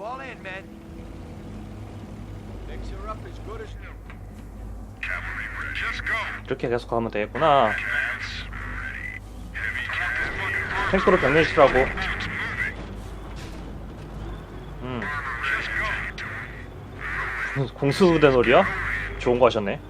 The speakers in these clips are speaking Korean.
Fall in, men. Fix her up as good as new. Cavalry ready. Just go. 이렇게 계속 하면 되겠구나. Advance. Ready. Heavy cavalry. 탱크로 병렬시라고. 음. Just go. 공수부대 놀이야? 좋은 거 하셨네.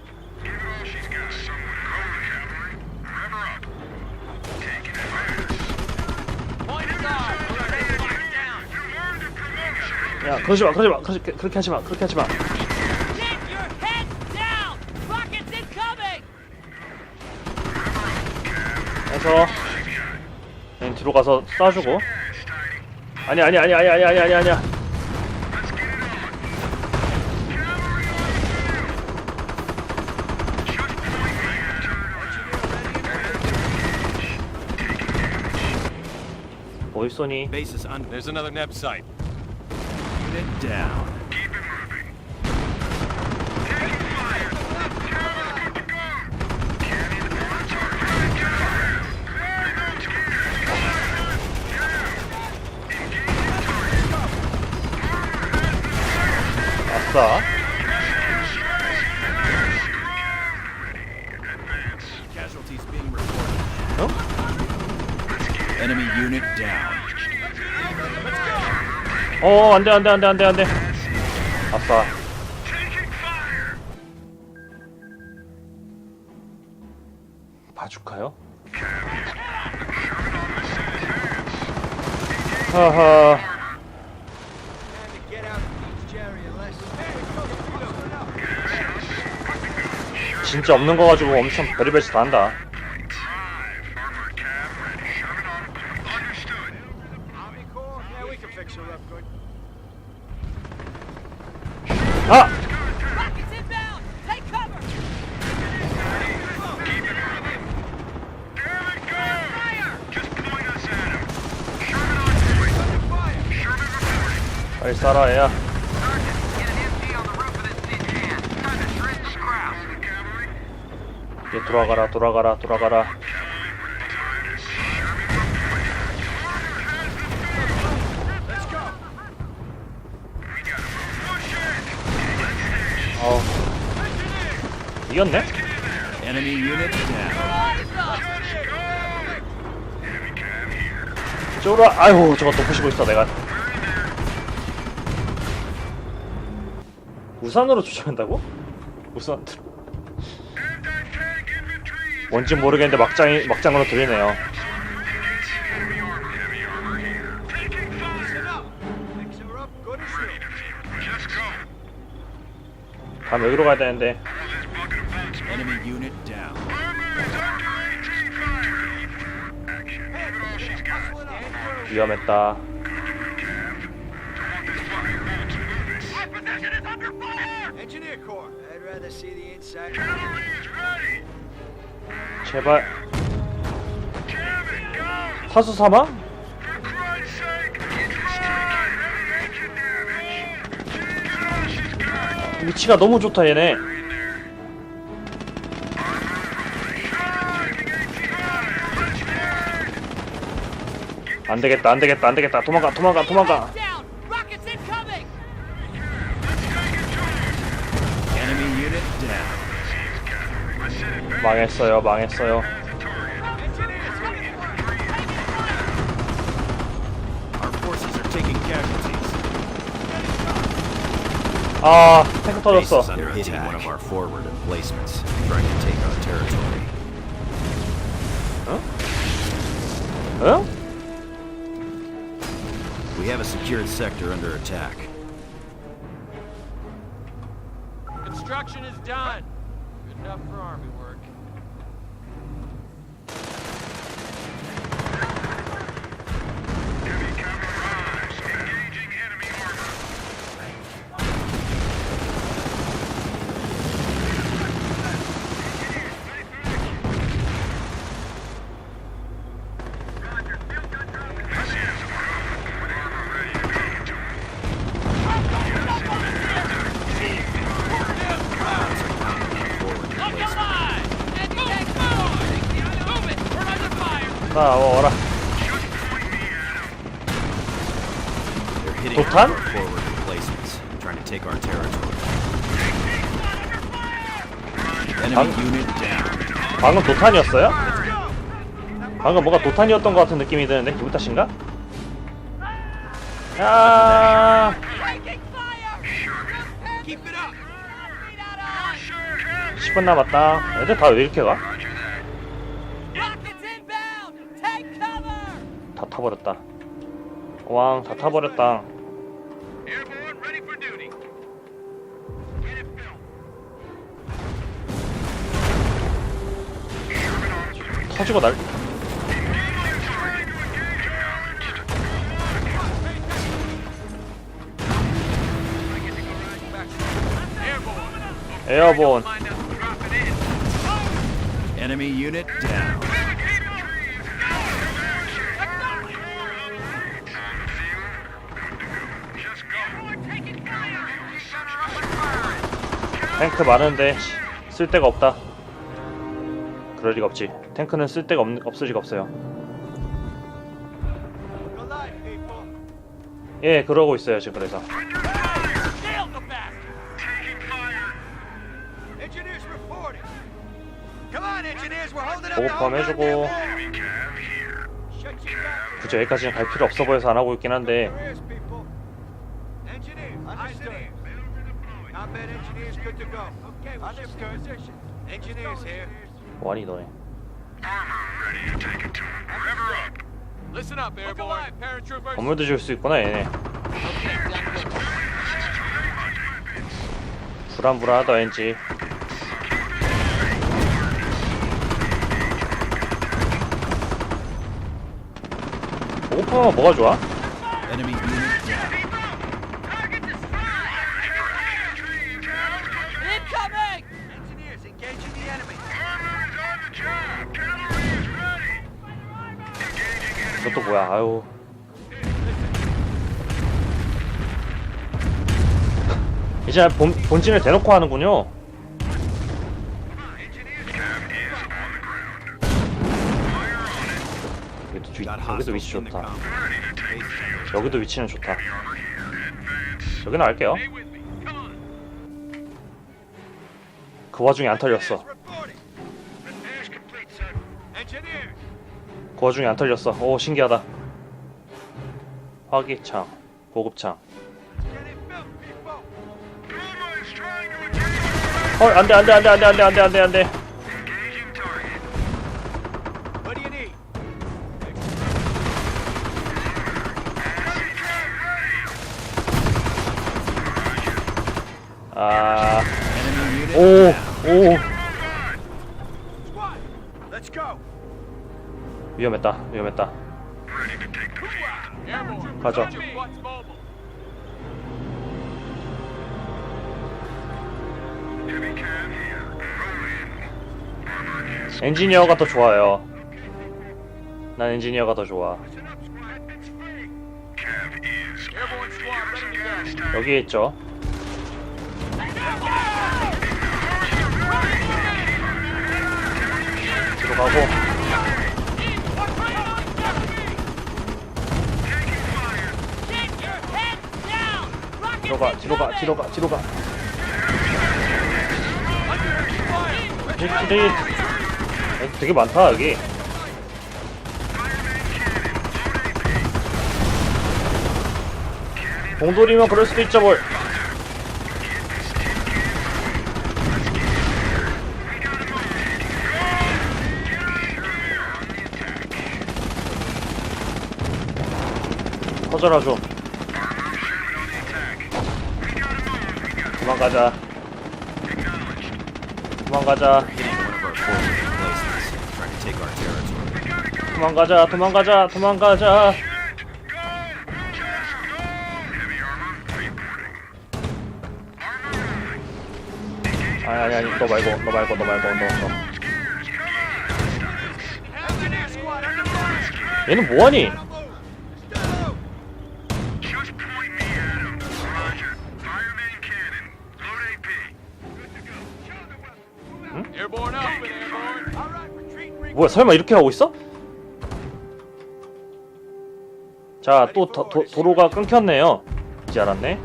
야, 그러지 마, 그러지 마, 그렇게, 그렇게 하지 마, 그렇게 하지 마. 해서 그냥 뒤로 가서 쏴주고. 아니, 아니, 아니, 아니, 아니, 아니, 아니, 아니야. 어디 쏘니? Base is under. There's another Neb site. Unit down. Keep it moving. Taking fire. Cavalry good to go. Cannon on target. There we go, Skeeters. Yeah. Engaging target. 아싸. Advance. 어, 안 돼, 안 돼, 안 돼, 안 돼, 안 돼. 아싸. 바주카요? 하하. 진짜 없는 거 가지고 엄청 짓다 한다. Fix her up good. 아! Rockets inbound! Take cover! There we go. Just point 이겼네? Enemy unit down. Here. 쫄아, 아이고, 저거 또 부시고 있어, 내가. 우산으로 조심한다고? 우산. 뭔지 모르겠는데 막장이, 막장으로 들리네요. 다음 여기로 가야 되는데. Enemy unit down. 위험했다. Engineer Corps. I'd rather see the inside. Cavalry is ready. 제발. 사수 got. 위치가 너무 좋다, 얘네. 안 되겠다, 안 되겠다, 안 되겠다. 도망가, 도망가, 도망가. 망했어요, 망했어요. Our forces are taking casualties. 아, 탱크 터졌어. is under We have a secured sector under attack. Construction is done. Good enough for army Enemy unit down. 방금 도탄이었어요? 방금 뭔가 도탄이었던 것 같은 느낌이 드는데 기분 탓인가? 야 Taking fire! Keep it up! 10분 남았다. 애들 다 왜 이렇게 가? 타버렸다. 왕 다 타버렸다. Airborne, ready for duty. Get it built. 터지고 날. 에어본. Enemy unit down. 탱크 많은데 쓸 데가 없다. 그럴 리가 없지. 탱크는 쓸 데가 없, 없을 리가 없어요. 예, 그러고 있어요 지금 그래서. 보급함 해주고. 굳이 여기까지는 갈 필요 없어 보여서 안 하고 있긴 한데 Combat engineers, good to go. Okay, we'll shift positions. Engineers here. 뭐하니 너네. Ready to take it to him. Rever up. Listen up, airborne. Paratroopers. 건물도 지을 수 있구나 얘네. 불안불안하다 왠지. 보급함은 뭐가 좋아? 뭐야? 아유. 이제 본, 본진을 대놓고 하는군요. 여기도, 위, Got 여기도 위치 좋다. 여기도 위치는 좋다. 여기는 on. 그 와중에 안 털렸어. 그 와중에 안 털렸어. 오 신기하다. 화기창, 보급창. To engage. 헐 안돼 안 돼 안 돼 안 돼 안 돼 안 돼 안 돼 안돼. Engaging target. What do you need? 아, 오. 오, 위험했다 위험했다. 가자 엔지니어가 더 좋아요. 난 엔지니어가 더 좋아. 여기에 있죠. 들어가고. 뒤로 가, 뒤로 가! 뒤로 가, 뒤로 가. 힐, 힐. 되게 많다 여기. 공돌이면 그럴 수도 있죠 뭘. 터져라 좀. 도망가자. 도망가자. 도망가자. 도망가자. 도망가자. 아니 아니 아니 너 말고 너 말고 너 말고 너 너. 얘는 뭐하니? 뭐야 설마 이렇게 하고 있어? 자 또 도로가 끊겼네요. 이제 알았네.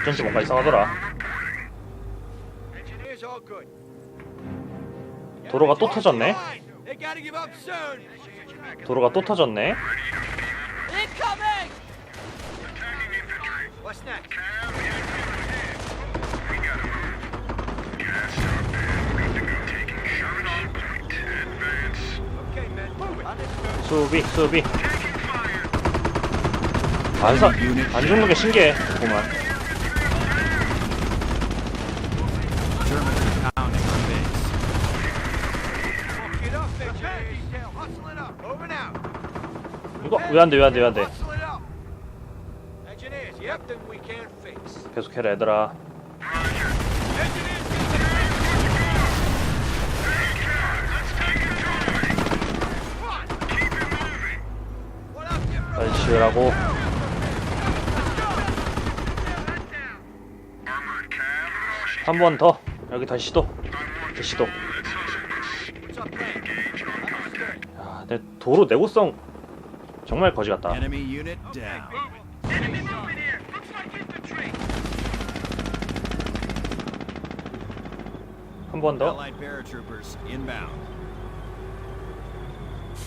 어쩐지 뭔가 이상하더라. 도로가 또 터졌네. 도로가 또 터졌네. 수비 수비. 안사 안 죽는 게 신기해. 보면. Germans are pounding our base. Get up, engineers. Hustle it up. Moving out. 이거 왜 안 돼? 왜 안 돼? 왜 안 돼? 계속해라 얘들아. 빨리 지으라고. 한 번 더. 여기 다시 시도. 다시 시도. 야, 내 도로 내구성 정말 거지 같다. Enemy unit down. Enemy moving here. Looks like infantry. 한번 더. Allied paratroopers inbound.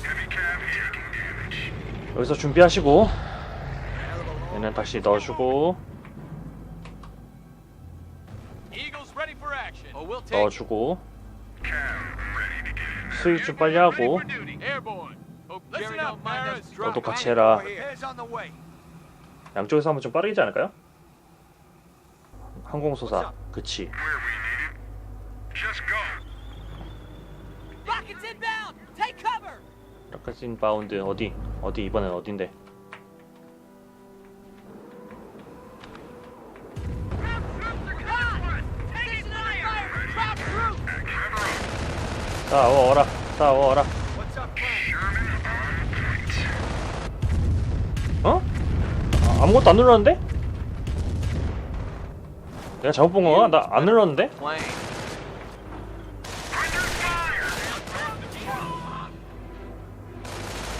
Heavy cav taking damage. 여기서 준비하시고 얘는 다시 넣어주고 Eagles ready for action. Oh, we'll take 넣어주고 스윗 좀 빨리 하고 너도 같이 해라. 양쪽에서 하면 좀 빠르지 않을까요? 항공소사 그치 where we need it. Just go. Rockets inbound! Take cover! 라카신 바운드 어디 어디 이번엔 어딘데 싸워라 싸워라 What's up, man? 어? 아, 아무것도 안 눌렀는데? 내가 잘못 본 건가? 나 안 눌렀는데? Plane.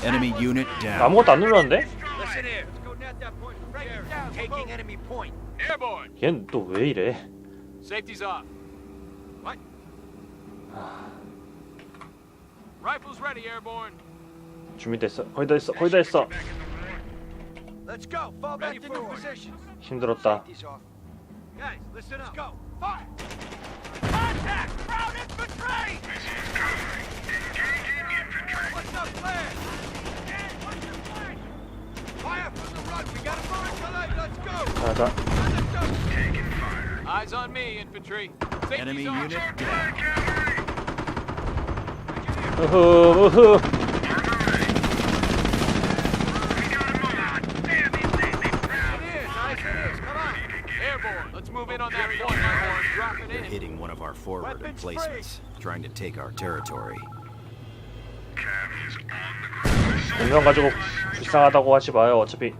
Enemy unit down. 아무것도 안 눌렀는데? Listen here. Let's go net that point. Break it down. Taking enemy point. Airborne! 얜 또 왜 이래 Safety's off. What? Rifles ready, airborne. 준비됐어 거의 다 했어 거의 다 했어 Let's go. Fall back to new positions. 힘들었다 Safety's off. Guys, listen up. Let's go. Fire. Contact! Ground infantry! What's up, plan? Fire from the run. We gotta move it tonight. Let's go. 자자 Understood. Eyes on me, infantry. Safety's Enemy off. unit down. Drop it They're in. hitting one of our forward emplacements, trying to take our territory. 공병 가지고 불쌍하다고 하지 마요 어차피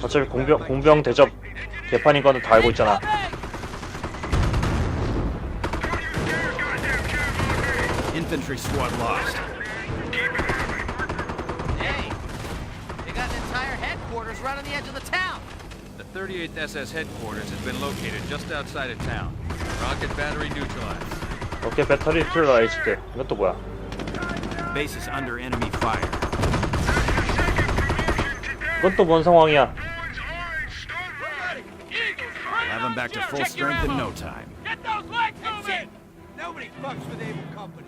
어차피 공병 공병 대접 개판인 거는 다 알고 있잖아 Infantry squad lost. Hey, they got an entire headquarters right on the edge of the town. The 38th SS headquarters has been located just outside of town. Rocket battery neutralized. 오케이 배터리 트라이즈드 이건 또 뭐야 Base is under enemy fire. 이건 또 뭔 상황이야 We'll have them back to full Check your strength in ammo. no time. Get those legs moving! Nobody fucks with Able Company.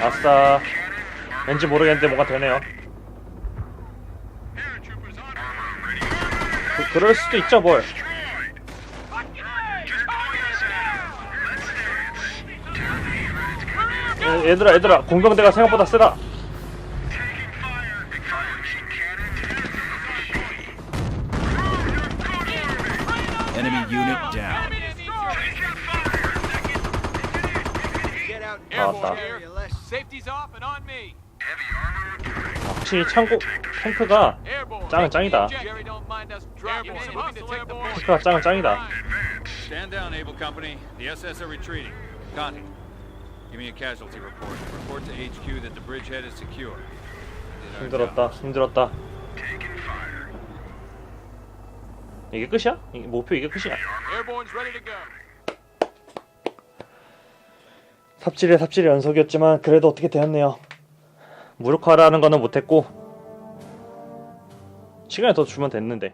아싸 왠지 모르겠는데 뭐가 되네요. 그, 그럴 수도 있죠 뭘 얘- 얘들아 얘들아 공병대가 생각보다 세다. Enemy unit down. 나왔다. Safety's off and on me. 아, 확실히 창고 탱크가. 짱은 짱이다. Jerry don't mind us dropping anything to take the point. 탱크가 짱은 짱이다. Stand down, Able Company. The SS are retreating. Connie, give me a casualty report. Report to HQ that the bridgehead is secure. We did our 힘들었다 job. 힘들었다. Taking fire. 이게 끝이야? 이게 목표 이게 끝이야? Airborne's ready to go. 삽질의 삽질의 연속이었지만 그래도 어떻게 되었네요. 무력화라는 거는 못했고 시간을 더 주면 됐는데